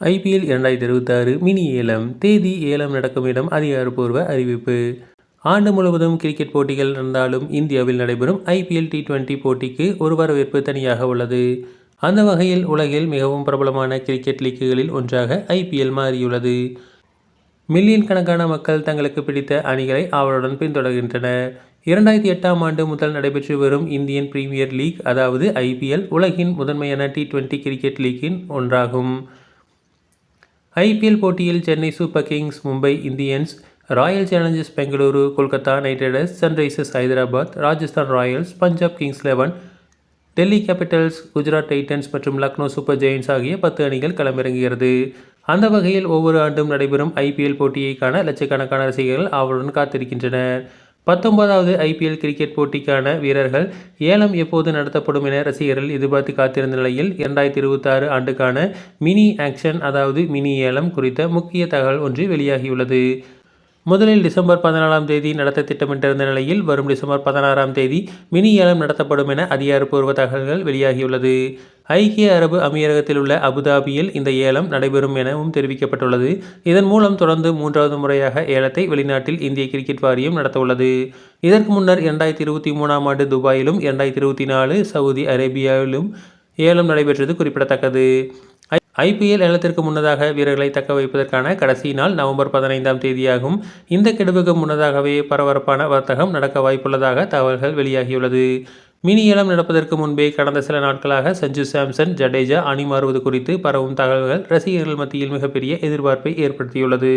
IPL இரண்டாயிரத்தி இருபத்தாறு mini ஏலம். தேதி ஏலம் நடக்கும் இடம் அதிகாரப்பூர்வ அறிவிப்பு. ஆண்டு முழுவதும் கிரிக்கெட் போட்டிகள் நடந்தாலும் இந்தியாவில் நடைபெறும் ஐபிஎல் டி டுவெண்டி போட்டிக்கு ஒரு வரவேற்பு தனியாக உள்ளது. அந்த வகையில் உலகில் மிகவும் பிரபலமான கிரிக்கெட் லீக்குகளில் ஒன்றாக ஐபிஎல் மாறியுள்ளது. மில்லியன் கணக்கான மக்கள் தங்களுக்கு பிடித்த அணிகளை ஆவலுடன் பின்தொடர்கின்றனர். இரண்டாயிரத்தி எட்டாம் ஆண்டு முதல் நடைபெற்று வரும் இந்தியன் பிரீமியர் லீக் அதாவது ஐபிஎல் உலகின் முதன்மையான டி டுவெண்டி கிரிக்கெட் லீக்கின் ஒன்றாகும். ஐபிஎல் போட்டியில் Chennai Super Kings Mumbai Indians Royal Challengers Bengaluru Kolkata Knight Riders Sunrisers Hyderabad Rajasthan Royals Punjab Kings Eleven Delhi Capitals Gujarat Titans மற்றும் லக்னோ சூப்பர் ஜெயின்ஸ் ஆகிய பத்து அணிகள் களமிறங்குகிறது. அந்த வகையில் ஒவ்வொரு ஆண்டும் நடைபெறும் ஐபிஎல் போட்டியை காண லட்சக்கணக்கான ரசிகர்கள் ஆவலுடன் காத்திருக்கின்றனர். பத்தொன்பதாவது ஐபிஎல் கிரிக்கெட் போட்டிக்கான வீரர்கள் ஏலம் எப்போது நடத்தப்படும் என ரசிகர்கள் எதிர்பார்த்து காத்திருந்த நிலையில் இரண்டாயிரத்தி இருபத்தாறு ஆண்டுக்கான மினி ஆக்ஷன் அதாவது மினி ஏலம் குறித்த முக்கிய தகவல் ஒன்று வெளியாகியுள்ளது. முதலில் டிசம்பர் பதினாலாம் தேதி நடத்த திட்டமிட்டிருந்த நிலையில் வரும் டிசம்பர் பதினாறாம் தேதி மினி ஏலம் நடத்தப்படும் என அதிகாரப்பூர்வ தகவல்கள் வெளியாகியுள்ளது. ஐக்கிய அரபு அமீரகத்தில் உள்ள அபுதாபியில் இந்த ஏலம் நடைபெறும் எனவும் தெரிவிக்கப்பட்டுள்ளது. இதன் மூலம் தொடர்ந்து மூன்றாவது முறையாக ஏலத்தை வெளிநாட்டில் இந்திய கிரிக்கெட் வாரியம் நடத்தவுள்ளது. இதற்கு முன்னர் இரண்டாயிரத்தி இருபத்தி மூணாம் ஆண்டு துபாயிலும் இரண்டாயிரத்தி இருபத்தி நாலு சவுதி அரேபியாவிலும் ஏலம் நடைபெற்றது குறிப்பிடத்தக்கது. ஐபிஎல் ஏலத்திற்கு முன்னதாக வீரர்களை தக்க வைப்பதற்கான கடைசி நாள் நவம்பர் பதினைந்தாம் தேதியாகும். இந்த கெடுவுக்கு முன்னதாகவே பரபரப்பான வர்த்தகம் நடக்க வாய்ப்புள்ளதாக தகவல்கள் வெளியாகியுள்ளது. மினி ஏலம் நடப்பதற்கு முன்பே கடந்த சில நாட்களாக சஞ்சு சாம்சன் ஜடேஜா அணி மாறுவது குறித்து பரவும் தகவல்கள் ரசிகர்கள் மத்தியில் மிகப்பெரிய எதிர்பார்ப்பை ஏற்படுத்தியுள்ளது.